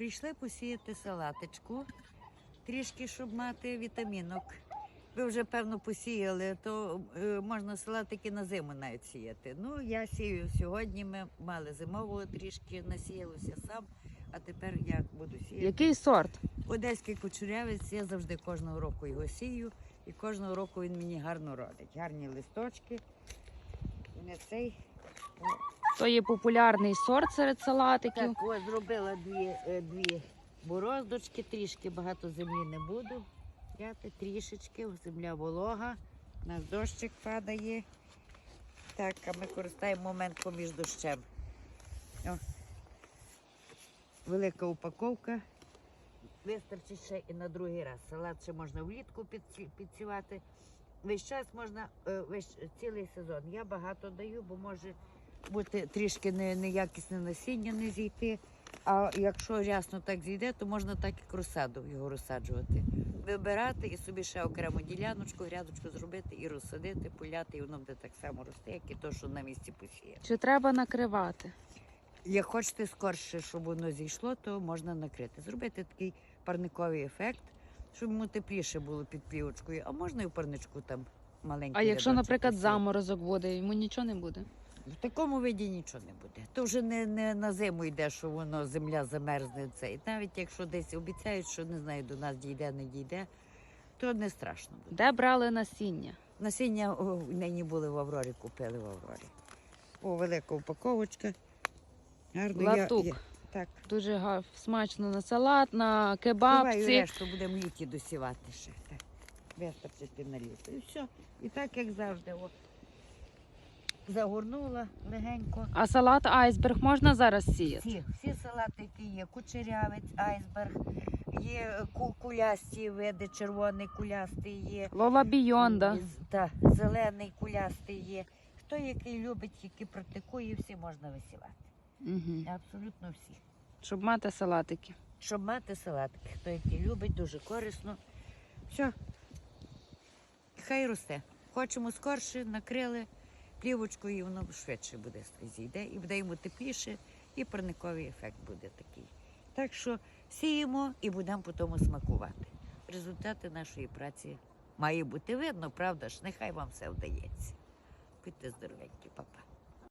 Прийшли посіяти салатичку, трішки, щоб мати вітамінок. Ви вже певно посіяли, то е, можна салатики на зиму навіть сіяти. Ну, я сію сьогодні. Ми мали зимового трішки, насіялося сам, а тепер я буду сіяти. Який сорт? Одеський кучерявець, я завжди кожного року його сію, і кожного року він мені гарно родить. Гарні листочки. Не цей. То є популярний сорт серед салатиків. Так, ось зробила дві, е, дві бороздочки, трішки багато землі не буду. Взяти трішечки, земля волога, у нас дощик падає. Так, а ми користаємо момент поміж дощем. О. Велика упаковка. Вистачить ще і на другий раз. Салат ще можна влітку підсівати. Весь час можна, е, весь цілий сезон. Я багато даю, бо може бути трішки не- неякісне насіння не зійти. А якщо рясно так зійде, то можна так і розсаду його розсаджувати. Вибирати і собі ще окрему діляночку, грядочку зробити і розсадити, поляти, і воно буде так само рости, як і то, що на місці посіє. Чи треба накривати? Як хочете скорше, щоб воно зійшло, то можна накрити. Зробити такий парниковий ефект, щоб йому тепліше було під плівочкою, а можна і в парничку там маленький. А якщо, наприклад, посіяти. заморозок буде, йому нічого не буде. В такому виді нічого не буде. То вже не, не на зиму йде, що воно земля замерзне. Це. І навіть якщо десь обіцяють, що не знаю, до нас дійде, не дійде, то не страшно буде. Де брали насіння? Насіння о, нині були в Аврорі, купили в Аврорі. О, велика упаковочка. Гарно. Латук. Я, я, так. Дуже га- смачно на салат, на Давай кебабці. решту будемо літі досівати ще. Так. Вистачити на літо. І все. І так, як завжди. О. Загорнула легенько. А салат айсберг можна зараз сіяти? Всі, всі салати, які є, кучерявець, айсберг, є кулясті види, червоний кулястий є. Лола Бійонда. з- Та, зелений кулястий є. Хто який любить, який практикує, всі можна висівати. Угу. Абсолютно всі. Щоб мати салатики. Щоб мати салатки, хто який любить, дуже корисно. Все. Хай росте. Хочемо скорше, накрили плівочкою, і воно швидше буде зійде, і буде йому тепліше, і парниковий ефект буде такий. Так що сіємо і будемо по тому смакувати. Результати нашої праці має бути видно, правда ж? Нехай вам все вдається. Будьте здоровенькі, папа.